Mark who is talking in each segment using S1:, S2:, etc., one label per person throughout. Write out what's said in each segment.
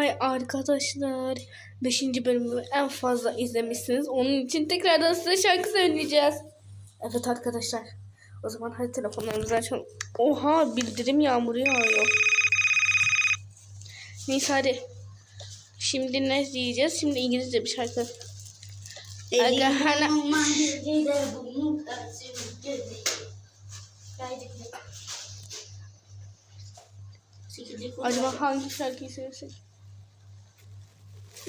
S1: Hay arkadaşlar 5. bölümü en fazla izlemişsiniz. Onun için tekrardan size şarkı söyleyeceğiz. Evet arkadaşlar. O zaman hadi telefonlarımızı açalım. Oha bildirim yağmuru yağıyor. Neyse hadi. Şimdi ne diyeceğiz? Şimdi İngilizce bir şarkı. Aga hala acaba hangi şarkıyı söylesek?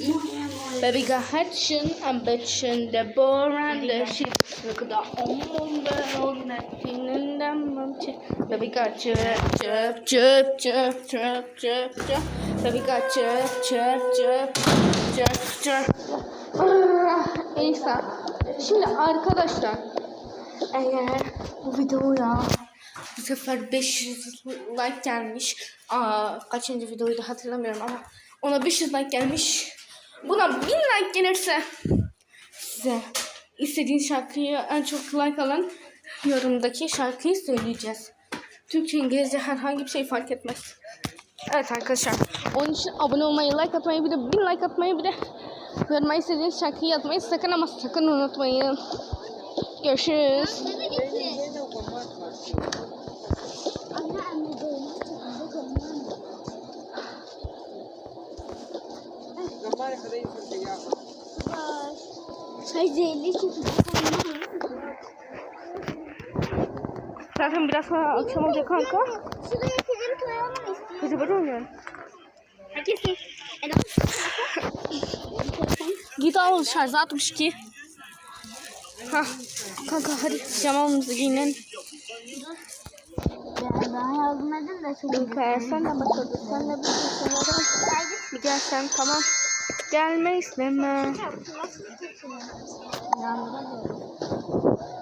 S1: Baby got hatching, I'm bitching, the bore and the shit. Look at the on the old nothing in the mountain. Baby got chirp, chirp, chirp, chirp, chirp, chirp, chirp. Baby got chirp, chirp, chirp, chirp, chirp. Neyse. Şimdi arkadaşlar eğer bu videoya bu sefer 500 like gelmiş. Aa, kaçıncı videoyu da hatırlamıyorum ama ona 500 like gelmiş. Buna 1000 like gelirse size istediğin şarkıyı en çok like alan yorumdaki şarkıyı söyleyeceğiz. Türkçe, İngilizce herhangi bir şey fark etmez. Evet arkadaşlar. Onun için abone olmayı, like atmayı bir de 1000 like atmayı bir de yoruma istediğiniz şarkıyı yazmayı sakın ama sakın unutmayın. Görüşürüz.
S2: Haydi
S1: Zaten biraz sonra akşam olacak kanka.
S2: Şuraya film koyalım istiyorum.
S1: Hadi böyle oynuyorum.
S2: Herkesin.
S1: Git al şarjı 62. Hah. Kanka hadi pijamamızı giyinelim.
S2: Ben yardım edin de şöyle.
S1: Kanka sen de başladı. Sen de bir şey Bir gel sen tamam. Gelme isteme.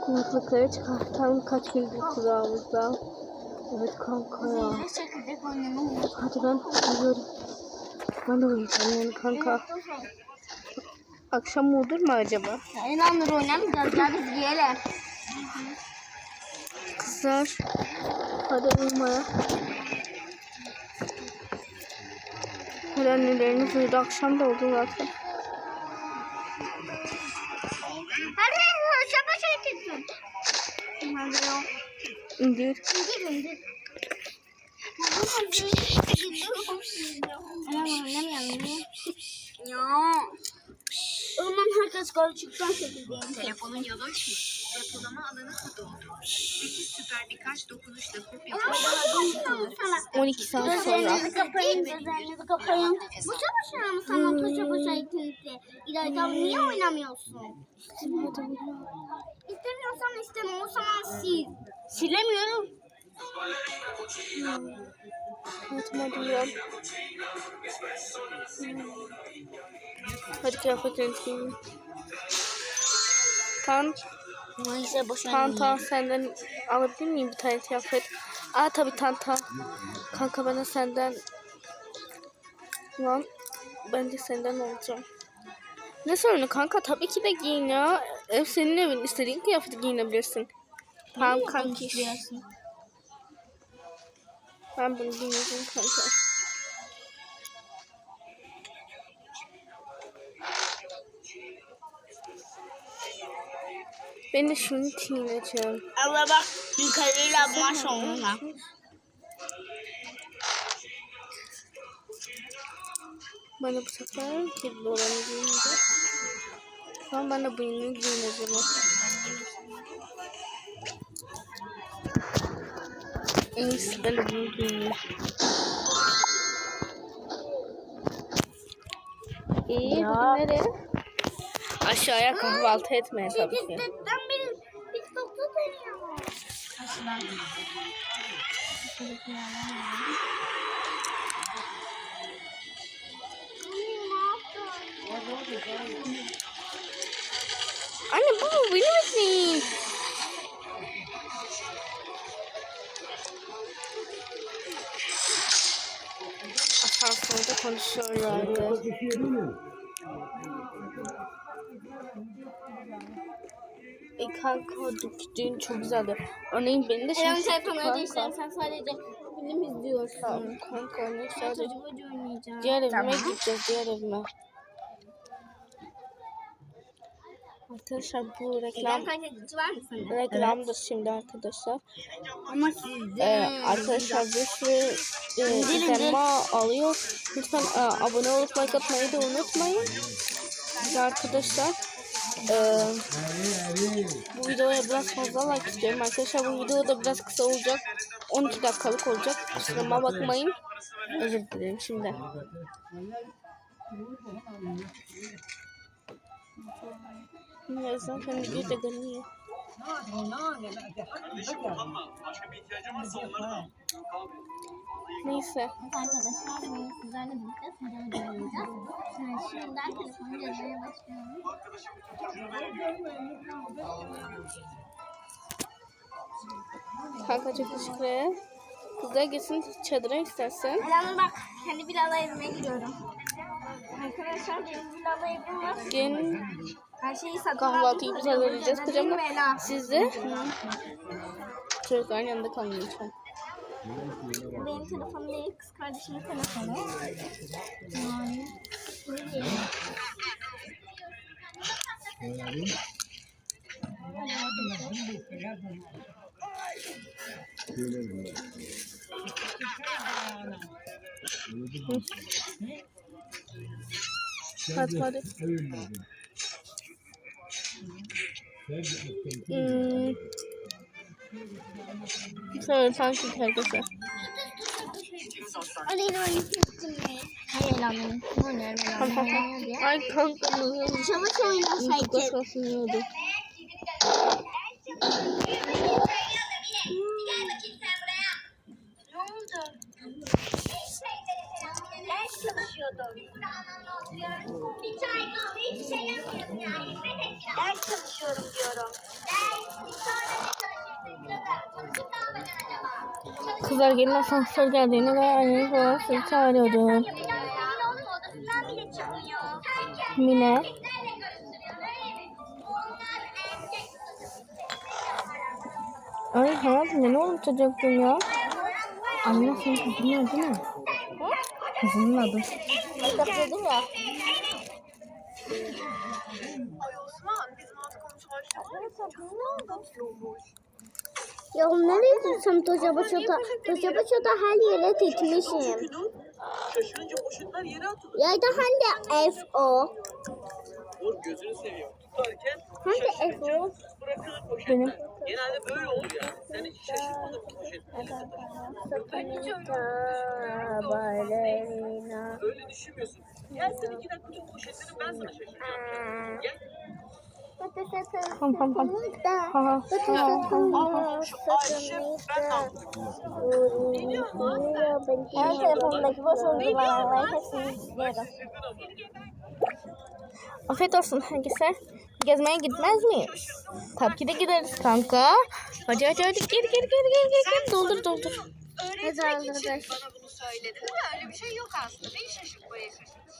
S1: Kulaklıkları çıkartalım kaç gündür kulağımızda. Evet kanka ya. Hadi ben uyuyorum. Ben de uyuyacağım kanka. Akşam olur mu acaba?
S2: Ya inanır oynamayacağız. Gel biz yiyelim.
S1: Kızlar. Hadi uyumaya. Hadi anneleriniz uyudu. Akşam da oldu zaten.
S2: Hadi şapa şey tutun. Hadi yok.
S1: İndir.
S2: İndir indir. Ya. Zaman herkes koltuktan çekildi.
S3: Telefonun yavaş mı? Depolama alanı mı doldu? Peki süper birkaç dokunuşla kopya
S1: 12 saat sonra.
S2: Gözlerinizi kapayın, gözlerinizi kapayın. Bu çalışıyor mu sana tuşa başa ikinci? İlayda niye oynamıyorsun? İstemiyorsan isteme, o zaman sil. Silemiyorum.
S1: Hadi hadi uyan. Hadi kıyafetlerinizi
S2: Neyse boş
S1: Tanta senden alabilir miyim bir tane kıyafet? Aa tabii Tanta. Kanka de senden Lan ben de senden olacağım. Ne sorunu kanka tabii ki de giyin ya. Ev senin evin istediğin kıyafeti giyinebilirsin. Tamam kanki. Ben bunu giyineceğim kanka. Ben de şunu giyineceğim.
S2: Allah bak yukarıyla maş onunla.
S1: De bu sefer kirli olanı giyineceğim. Şu an ben de bunu giyineceğim. En iyisi ben de bunu giyineyim. İyi, nereye? Aşağıya kahvaltı etmeye tabii ki. Anne bu benim için. Asansörde konuşuyorlardı. Kanka dün çok güzeldi. Örneğin beni de şimdi
S2: telefonu
S1: kanka.
S2: ödeysen sen sadece film izliyorsun.
S1: Tamam kanka
S2: hoca oynayacağım.
S1: Diğer evime gideceğiz diğer evime. Arkadaşlar bu reklam
S2: Reklam kaydedici var mı sende?
S1: reklamdır şimdi arkadaşlar.
S2: Ama sizde.
S1: Ee, arkadaşlar bir sürü e, izlenme alıyor. Lütfen e, abone olup like atmayı da unutmayın. Biz arkadaşlar e, bu videoya biraz fazla like istiyorum arkadaşlar. Bu video da biraz kısa olacak. 12 dakikalık olacak. Kusuruma bakmayın. Özür dilerim şimdi. Birazdan kendi bir de görünüyor. Neyse.
S2: Arkadaşlar bugün sizlerle birlikte sinema oynayacağız. Yani şimdiden telefonu gezmeye başlıyorum.
S1: Kanka çok teşekkür. Kızlar gitsin çadıra istersen.
S2: Elanur bak kendi villala evime giriyorum. Arkadaşlar benim villala evim var.
S1: Gelin
S2: Her şeyi satın
S1: kahvaltıyı biz hazırlayacağız.
S2: Ela.
S1: Siz de çocukların yanında kalın lütfen.
S2: Benim telefonum değil kız kardeşimin telefonu. Yani?
S1: Hadi hadi. Hmm. Söyle sanki herkese.
S2: Aleyna oynayacağım. Hayır.
S1: Kasasını
S2: Bir çay kahve hiçbir şey yapmıyordum yani. Ders çalışıyorum diyorum.
S1: Kızlar gelin asansör geldiğini ve anneniz sizi çağırıyordu. Mine. Ay hayatım ne unutacaktım ya? Anne senin kızının adı ne? Kızının adı.
S2: Kapatıyordum ya. Ya nereye gitsem Toca Başo'da? Toca Başo'da her yere gitmişim.
S4: Şaşırınca poşetler yere atılır.
S2: Yayda hangi F o?
S4: Dur gözünü seveyim. Tutarken
S2: Hangi F o?
S4: bırakılır poşetler.
S1: Benim.
S4: Genelde böyle olur yani. Sen hiç şaşırmadın mı poşetleri?
S2: Balerina.
S4: Öyle düşünmüyorsun. Gel sen iki dakika tut poşetleri ben sana şaşıracağım. Gel.
S1: Pam pam pam. Ha ha.
S4: Ayşe ben aldım.
S2: Her telefondaki boş uygulamaları hepsini izliyorum.
S1: Afiyet olsun herkese. Gezmeye gitmez miyiz? Tabii ki de gideriz kanka. Hadi hadi hadi gir gir gir gir gir. Doldur doldur.
S3: Öğretmek için söyledin ama öyle bir şey yok aslında. Beni şaşırtmaya şaşırttın.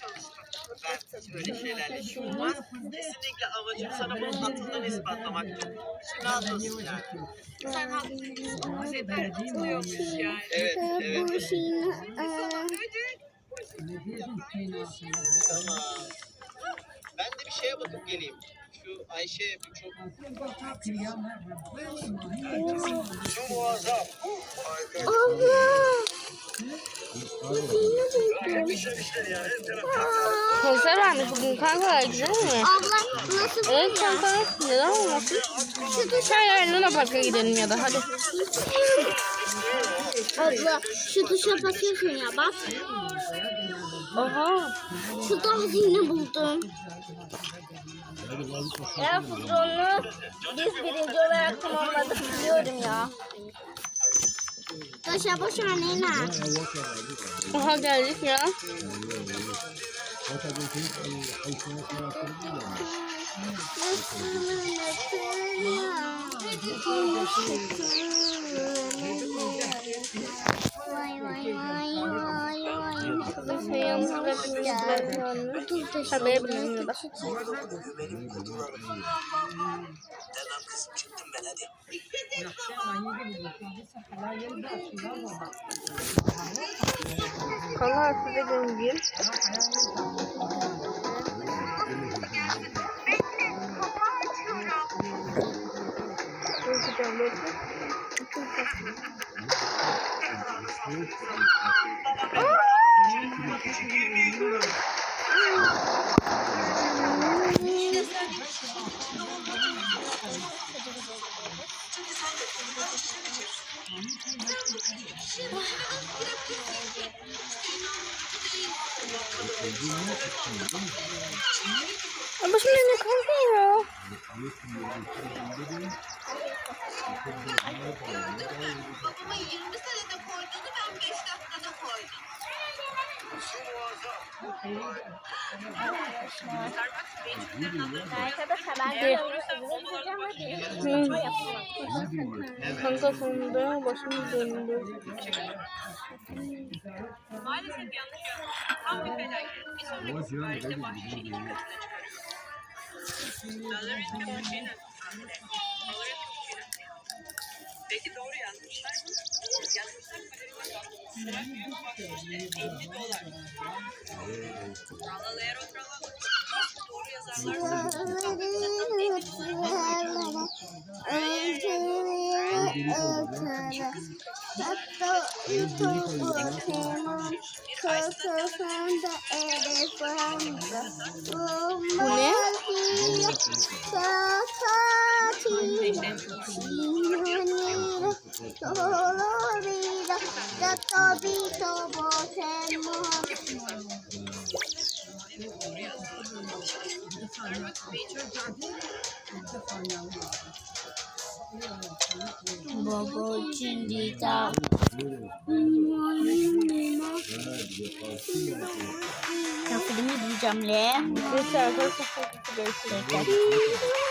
S3: Çalışma.
S4: Ben hiç öyle şeylerle işim olmaz. Kesinlikle amacım sana bunun atından ispatlamaktır. Şimdi anlasın yani.
S3: Sen haklısın. Atılıyormuş yani.
S4: Evet, evet.
S2: Bu şeyin
S4: Tamam. Ben de bir şeye bakıp geleyim. Şu Ayşe bir çok... Şu muazzam.
S1: Konser varmış bugün kanka. Güzel mi?
S2: Abla nasıl
S1: Evet kanka. Neden olmasın? Çay yarın Luna Park'a gidelim ya da hadi.
S2: Abla şu tuşa basıyorsun ya bak.
S1: Oha.
S2: Şu da hazine buldum.
S1: Ya futbolu biz birinci olarak tamamladık biliyorum ya.
S2: 都下不
S1: 下来了。
S2: 我好感谢。嗯我才不听，还。
S1: Şey yalnız bırakın. Tabii bilmiyorum da.
S4: Benim kutularım. Tamam kızım çıktım ben hadi.
S1: Kanal size gönderiyorum. Ama şimdi ne kalkıyor?
S3: Babama 20 senede koyduğunu ben 5 dakikada koydum.
S1: Kanka sonunda başım döndü.
S3: maalesef yanlış. Tam bir felaket. Bir sonraki siparişte bahşişi iki katına çıkarıyoruz. Dollars cappuccino. Cappuccino. Peki doğru yazmışlar mı? Yazmışlar kaderine bak. Sıra büyük bahşişte 50 dolar. Tralala tralala. Doğru yazarlarsa
S1: the YouTuber
S2: came on closer from the edit from the woman he the final cindita. Ya filmi diyeceğim le.
S1: Arkadaşlar. Görüşürüz.